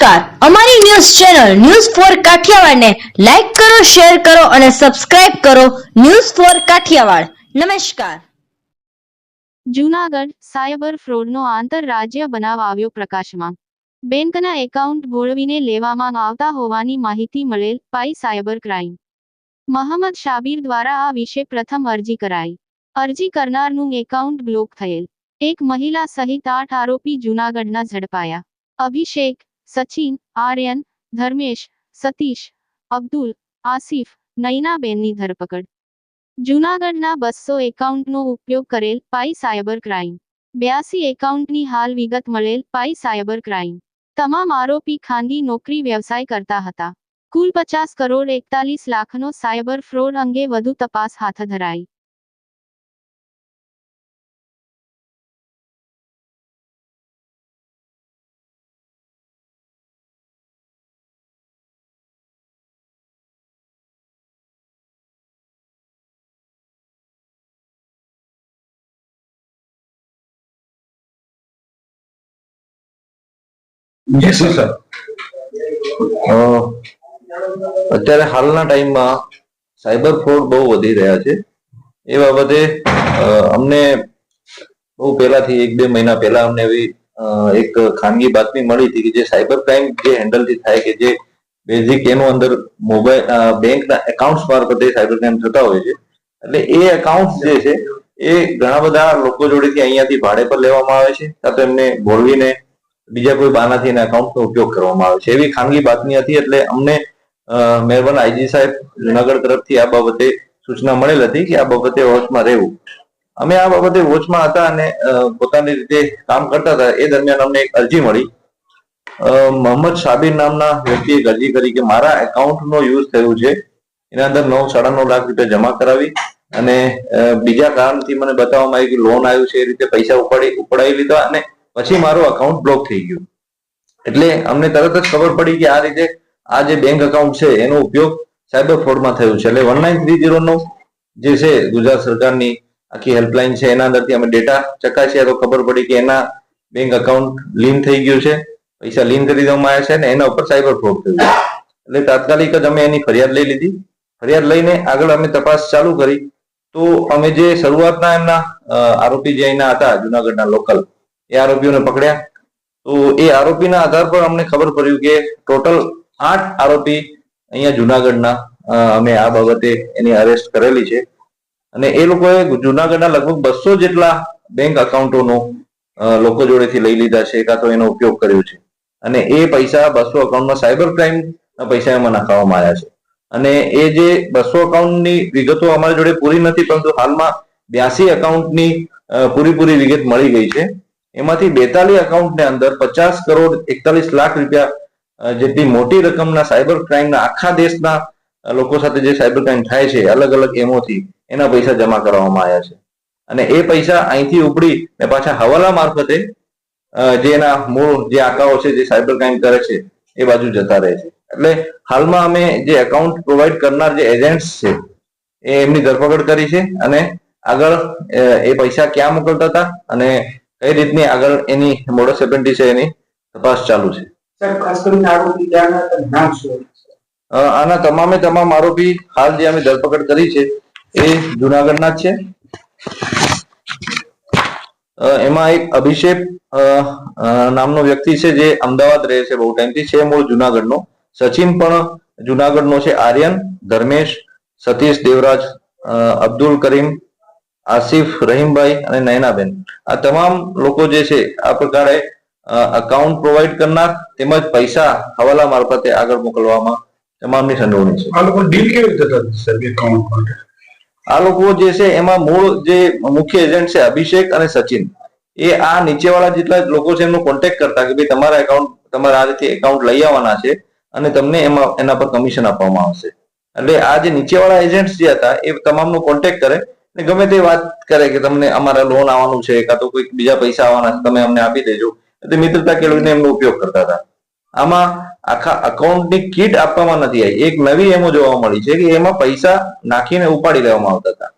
નમસ્કાર. અમારી news channel news four કાઠિયાવાડને લાઈક કરો, શેર કરો અને સબસ્ક્રાઇબ કરો ન્યૂઝ ફોર કાઠિયાવાડ. નમસ્કાર. જૂનાગઢ સાયબર ફ્રોડનો આંતરરાજ્ય બનાવ આવ્યો પ્રકાશમાં. બેંકના એકાઉન્ટ ભોળવીને લેવામાં આવતા હોવાની માહિતી મળેલ પાઈ સાયબર ક્રાઇમ. મહંમદ શાબીર દ્વારા આ વિશે પ્રથમ અરજી કરાઈ. અરજી કરનારનું એકાઉન્ટ બ્લોક થયેલ. એક મહિલા સહિત આઠ આરોપી જૂનાગઢના ઝડપાયા. અભિષેક સચિન, આર્યન, ધર્મેશ, સતીશ, અબ્દુલ, આસિફ, નૈનાબેનની ધરપકડ. જૂનાગઢના બસો એકાઉન્ટનો ઉપયોગ કરેલ પાઈ સાયબર ક્રાઇમ. બ્યાસી એકાઉન્ટની હાલ વિગત મળેલ પાઈ સાયબર ક્રાઇમ. તમામ આરોપી ખાનગી નોકરી વ્યવસાય કરતા હતા. કુલ પચાસ કરોડ એકતાલીસ લાખનો સાયબર ફ્રોડ અંગે વધુ તપાસ હાથ ધરાઈ. જી સર. અત્યારે હાલના ટાઈમમાં સાયબર ફ્રોડ બહુ વધી રહ્યા છે. એ બાબતે અમને બહુ પહેલાથી એક બે મહિના પહેલા અમને એવી એક ખાનગી બાતમી મળી હતી કે જે સાયબર ક્રાઇમ જે હેન્ડલથી થાય કે જે બેઝિક એનો અંદર મોબાઈલ બેંકના એકાઉન્ટ્સ મારફતે સાયબર ક્રાઇમ થતા હોય છે. એટલે એ એકાઉન્ટ જે છે, એ ઘણા બધા લોકો જોડેથી અહીંયાથી ભાડે પર લેવામાં આવે છે. કાં તો એમને બોલવીને બીજા કોઈ બાનાથી એના એકાઉન્ટનો ઉપયોગ કરવામાં આવે છે. એવી ખાનગી બાતમી હતી એટલે અમને મહેરબાન આઈજી સાહેબ જુનાગઢ તરફથી આ બાબતે સૂચના મળેલ હતી કે આ બાબતે વોચમાં રહેવું. અમે આ બાબતે વોચમાં હતા અને પોતાની રીતે કામ કરતા હતા. એ દરમિયાન અમને એક અરજી મળી. મોહમ્મદ સાબિર નામના વ્યક્તિએ અરજી કરી કે મારા એકાઉન્ટનો યુઝ થયું છે. એના અંદર નવ, સાડા નવ લાખ રૂપિયા જમા કરાવી અને બીજા કારણથી મને બતાવવામાં આવ્યું કે લોન આવ્યું છે એ રીતે પૈસા ઉપાડી ઉપડાવી લીધા અને પછી મારું અકાઉન્ટ બ્લોક થઈ ગયું. એટલે અમને તરત જ ખબર પડી કે આ રીતે આ જે બેંક અકાઉન્ટ છે, એનો ઉપયોગ સાયબર ફ્રોડમાં થયો છે. એટલે વન નાઇન થ્રી નો જે છે, ગુજરાત સરકારની આખી હેલ્પલાઇન છે, એના અંદરથી અમે ડેટા ચકાસ્યા તો ખબર પડી કે એના બેંક અકાઉન્ટ લીન થઈ ગયું છે. પૈસા લીન કરી દેવામાં આવ્યા છે ને એના ઉપર સાયબર ફ્રોડ થયું છે. એટલે તાત્કાલિક જ અમે એની ફરિયાદ લઈ લીધી. ફરિયાદ લઈને આગળ અમે તપાસ ચાલુ કરી. તો અમે જે શરૂઆતના એમના આરોપી જે એના હતા, જુનાગઢના લોકલ એ આરોપીઓને પકડ્યા. તો એ આરોપીના આધાર પર અમને ખબર પડ્યું કે ટોટલ આઠ આરોપી અહીંયા જુનાગઢના અમે આ બાબતે એની અરેસ્ટ કરેલી છે. અને એ લોકોએ જુનાગઢના લગભગ બસો જેટલા બેંક અકાઉન્ટોનો લોકો જોડેથી લઈ લીધા છે, કાં તો એનો ઉપયોગ કર્યો છે. અને એ પૈસા બસો અકાઉન્ટમાં સાયબર ક્રાઇમ પૈસા એમાં નાખવામાં આવ્યા છે. અને એ જે બસો અકાઉન્ટની વિગતો અમારી જોડે પૂરી નથી, પરંતુ હાલમાં બ્યાસી અકાઉન્ટની પૂરીપૂરી વિગત મળી ગઈ છે. એમાંથી બેતાલીસ અકાઉન્ટને અંદર પચાસ કરોડ એકતાલીસ લાખ રૂપિયા જેટલી મોટી રકમના સાયબર ક્રાઇમના આખા દેશના લોકો સાથે જે સાયબર ક્રાઇમ થાય છે અલગ અલગ એમોથી એના પૈસા જમા કરવામાં આવ્યા છે. અને એ પૈસા અહીંથી ઉપડી ને પાછા હવાલા મારફતે જે એના મૂળ જે આંકાઓ છે, જે સાયબર ક્રાઇમ કરે છે, એ બાજુ જતા રહે છે. એટલે હાલમાં અમે જે એકાઉન્ટ પ્રોવાઈડ કરનાર જે એજન્ટ્સ છે, એ એમની ધરપકડ કરી છે અને આગળ એ પૈસા ક્યાં મોકલતા હતા અને કઈ રીતની આગળ એની મોડસ એપેન્ડી છે એની તપાસ ચાલુ છે. આના તમામે તમામ આરોપી હાલ જે અમે ધરપકડ કરી છે એ જુનાગઢના જ છે. એમાં એક અભિષેક નામનો વ્યક્તિ છે જે અમદાવાદ રહે છે બહુ ટાઈમથી છે મૂળ જુનાગઢનો. સચિન પણ જુનાગઢનો છે આર્યન ધર્મેશ સતીશ દેવરાજ અબ્દુલ કરીમ આસિફ રહીમભાઈ અને નયનાબેન. આ તમામ લોકો જે છે આ પ્રકારે અકાઉન્ટ પ્રોવાઈડ કરનાર તેમજ પૈસા હવાલા મારફતે આગળ મોકલવામાં તમામની સંડોવણી છે. આ લોકો ડીલ કેવી રીતે થતી સર એકાઉન્ટ માટે? આ લોકો જે છે એમાં મૂળ જે મુખ્ય એજન્ટ છે અભિષેક અને સચિન. એ આ નીચેવાળા જેટલા લોકો છે એમનો કોન્ટેક્ટ કરતા કે ભાઈ તમારા એકાઉન્ટ તમારા આ રીતે એકાઉન્ટ લઈ આવવાના છે અને તમને એમાં એના પર કમિશન આપવામાં આવશે. એટલે આ જે નીચેવાળા એજન્ટ્સ જે હતા એ તમામનો કોન્ટેક્ટ કરે ને ગમે તે વાત કરે કે તમને અમારા લોન આવવાનું છે કાં તો કોઈક બીજા પૈસા આવવાના છે તમે અમને આપી દેજો. એટલે મિત્રતા કેળવીને એમનો ઉપયોગ કરતા હતા. આમાં આખા અકાઉન્ટની કીટ આપવામાં નથી આવી. એક નવી એમો જોવા મળી છે કે એમાં પૈસા નાખીને ઉપાડી લેવામાં આવતા હતા.